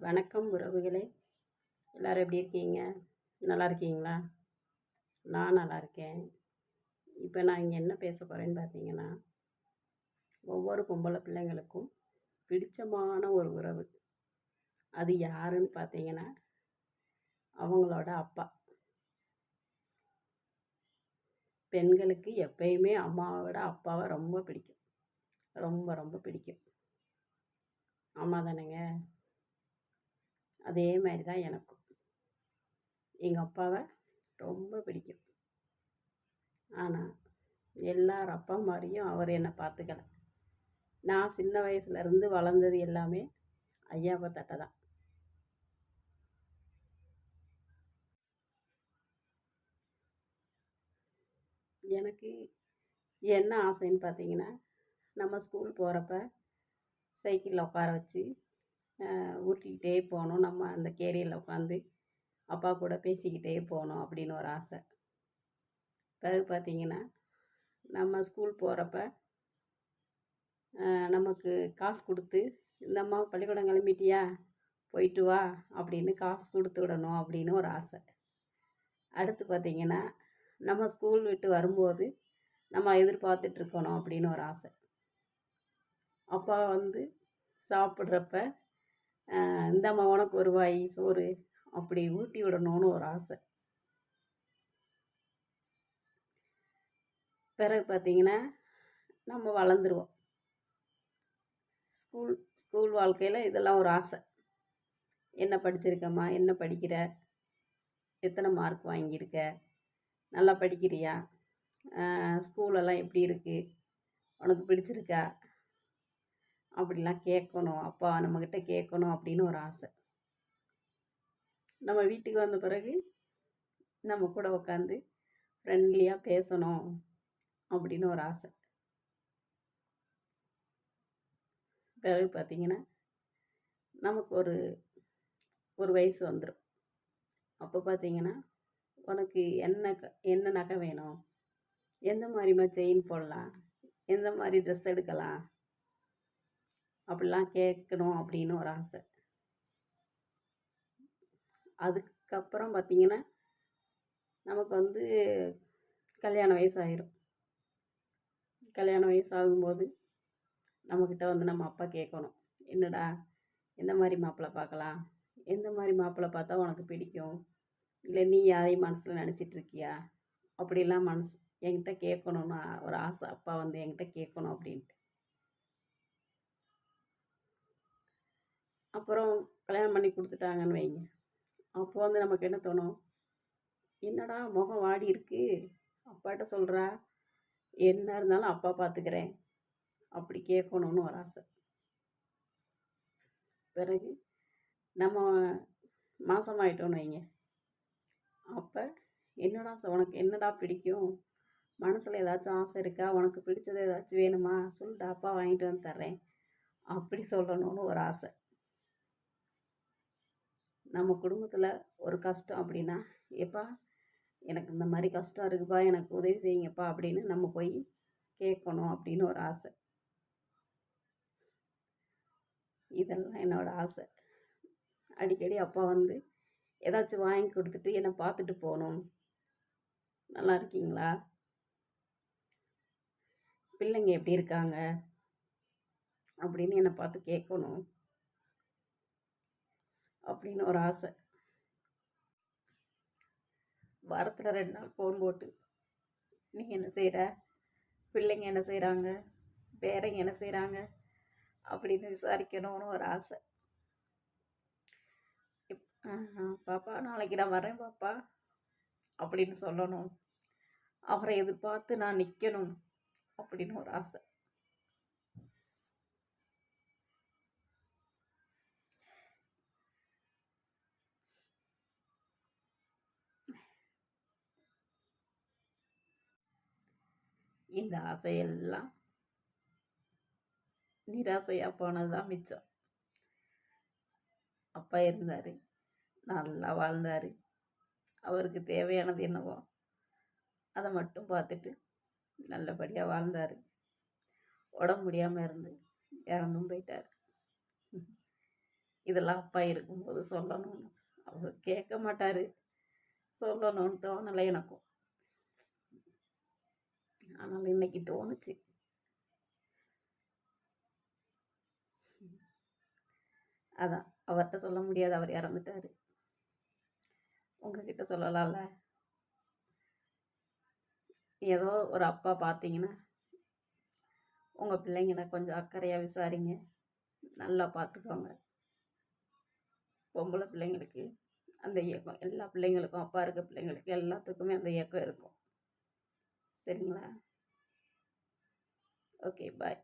வணக்கம் உறவுகளே. எல்லோரும் எப்படி இருக்கீங்க? நல்லா இருக்கீங்களா? நான் நல்லா இருக்கேன். இப்போ நான் இங்கே என்ன பேச போகிறேன்னு பார்த்தீங்கன்னா ஒவ்வொரு பொம்பளை பிள்ளைங்களுக்கும் பிடிச்சமான ஒரு உறவு. அது யாருன்னு பார்த்தீங்கன்னா அவங்களோட அப்பா. பெண்களுக்கு எப்பயுமே அம்மாவோட அப்பாவை ரொம்ப பிடிக்கும். ரொம்ப ரொம்ப பிடிக்கும். ஆமாம் தானேங்க? அதே மாதிரி தான் எனக்கும். எங்கள் அப்பாவை ரொம்ப பிடிக்கும். ஆனால் எல்லார் அப்பா மாதிரியும் அவர் என்னை பார்த்துக்கல. நான் சின்ன வயசுலேருந்து வளர்ந்தது எல்லாமே ஐயாவை தட்டை தான். எனக்கு என்ன ஆசைன்னு பார்த்தீங்கன்னா நம்ம ஸ்கூல் போகிறப்ப சைக்கிளில் உட்கார வச்சு உருட்டிக்கிட்டே போகணும். நம்ம அந்த கேரியரில் உட்காந்து அப்பா கூட பேசிக்கிட்டே போகணும் அப்படின்னு ஒரு ஆசை. பிறகு பார்த்திங்கன்னா நம்ம ஸ்கூல் போகிறப்ப நமக்கு காசு கொடுத்து இந்தம்மா பள்ளிக்கூடம் கிளம்பிட்டியா? போயிட்டு வா அப்படின்னு காசு கொடுத்து விடணும் அப்படின்னு ஒரு ஆசை. அடுத்து பார்த்திங்கன்னா நம்ம ஸ்கூல் விட்டு வரும்போது நம்ம எதிர்பார்த்துட்ருக்கணும் அப்படின்னு ஒரு ஆசை. அப்பா வந்து சாப்பிட்றப்ப இந்தாம்மா உனக்கு ஒரு வாய் சோறு அப்படி ஊட்டி விடணும்னு ஒரு ஆசை. பிறகு பார்த்திங்கன்னா நம்ம வளர்ந்துருவோம். ஸ்கூல் ஸ்கூல் வாழ்க்கையில் இதெல்லாம் ஒரு ஆசை. என்ன படிச்சிருக்கம்மா? என்ன படிக்கிற? எத்தனை மார்க் வாங்கியிருக்க? நல்லா படிக்கிறியா? ஸ்கூலெல்லாம் எப்படி இருக்குது உனக்கு பிடிச்சிருக்கா? அப்படிலாம் கேட்கணும். அப்பா நம்மக்கிட்ட கேட்கணும் அப்படின்னு ஒரு ஆசை. நம்ம வீட்டுக்கு வந்த பிறகு நம்ம கூட உட்காந்து ஃப்ரெண்ட்லியாக பேசணும் அப்படின்னு ஒரு ஆசை. பிறகு பார்த்திங்கன்னா நமக்கு ஒரு ஒரு வயசு வந்துடும் அப்போ பார்த்திங்கன்னா உனக்கு என்ன க என்ன நகை வேணும்? எந்த மாதிரிமா செயின் போடலாம்? எந்த மாதிரி ட்ரெஸ் எடுக்கலாம்? அப்படிலாம் கேட்கணும் அப்படின்னு ஒரு ஆசை. அதுக்கப்புறம் பார்த்திங்கன்னா நமக்கு வந்து கல்யாண வயசு ஆயிரும் கல்யாண வயசு ஆகும்போது நம்மக்கிட்ட வந்து நம்ம அப்பா கேட்கணும் என்னடா எந்த மாதிரி மாப்பிள்ளை பார்க்கலாம்? எந்த மாதிரி மாப்பிள்ளை பார்த்தா உனக்கு பிடிக்கும்? இல்லை நீ யாரையும் மனசில் நினச்சிட்ருக்கியா? அப்படிலாம் மனசு என்கிட்ட கேட்கணுன்னு ஒரு ஆசை அப்பா வந்து என்கிட்ட கேட்கணும் அப்படின்ட்டு. அப்புறம் கல்யாணம் பண்ணி கொடுத்துட்டாங்கன்னு வைங்க. அப்போ வந்து நமக்கு என்ன தோணும்? என்னடா முகம் வாடி இருக்கு. அப்பாட்ட சொல்கிறா என்ன இருந்தாலும் அப்பா பார்த்துக்கிறேன் அப்படி கேட்கணுன்னு ஒரு ஆசை. பிறகு நம்ம மாதமாயிட்டோன்னு வைங்க. அப்போ என்னடா உனக்கு என்னடா பிடிக்கும்? மனசில் ஏதாச்சும் ஆசை இருக்கா? உனக்கு பிடிச்சது ஏதாச்சும் வேணுமா? சொல்லிட்டு அப்பா வாங்கிட்டு வந்து தர்றேன். அப்படி சொல்லணும்னு ஒரு ஆசை. நம்ம குடும்பத்தில் ஒரு கஷ்டம் அப்படின்னா எப்பா எனக்கு இந்த மாதிரி கஷ்டம் இருக்குப்பா எனக்கு உதவி செய்யுங்கப்பா அப்படின்னு நம்ம போய் கேட்கணும் அப்படின்னு ஒரு ஆசை. இதெல்லாம் என்னோடய ஆசை. அடிக்கடி அப்பா வந்து ஏதாச்சும் வாங்கி கொடுத்துட்டு என்னை பார்த்துட்டு போகணும். நல்லா இருக்கீங்களா? பிள்ளைங்க எப்படி இருக்காங்க? அப்படின்னு என்னை பார்த்து கேட்கணும். அப்படின்னு ஒரு ஆசை. வாரத்தில் ரெண்டு நாள் ஃபோன் போட்டு நீ என்ன செய்கிற பிள்ளைங்க என்ன செய்கிறாங்க பேரங்க என்ன செய்கிறாங்க அப்படின்னு விசாரிக்கணும்னு ஒரு ஆசை. பாப்பா நாளைக்கு நான் வரேன் பாப்பா அப்படின்னு சொல்லணும். அவரை எதிர்பார்த்து நான் நிற்கணும் அப்படின்னு ஒரு ஆசை. இந்த ஆசையெல்லாம் நிராசையாக போனது தான் மிச்சம். அப்பா இருந்தார் நல்லா வாழ்ந்தார். அவருக்கு தேவையானது என்னவோ அதை மட்டும் பார்த்துட்டு நல்லபடியாக வாழ்ந்தார். உடம்பு முடியாமல் இருந்து இறந்தும் போயிட்டார். இதெல்லாம் அப்பா இருக்கும்போது சொல்லணும்னு. அவர் கேட்க மாட்டார். சொல்லணும்னு தோணலை எனக்கும். ஆனால் இன்னைக்கு தோணுச்சு. அதான் அவர்கிட்ட சொல்ல முடியாது அவர் இறந்துட்டாரு. உங்ககிட்ட சொல்லலாம்ல? ஏதோ ஒரு அப்பா பார்த்தீங்கன்னா உங்கள் பிள்ளைங்களை கொஞ்சம் அக்கறையாக விசாரிங்க. நல்லா பார்த்துக்கோங்க பொம்பளை பிள்ளைங்களுக்கு அந்த இயக்கம் எல்லா பிள்ளைங்களுக்கும் அப்பா இருக்க பிள்ளைங்களுக்கு எல்லாத்துக்குமே அந்த இயக்கம் இருக்கும். சரிங்களா? Okay bye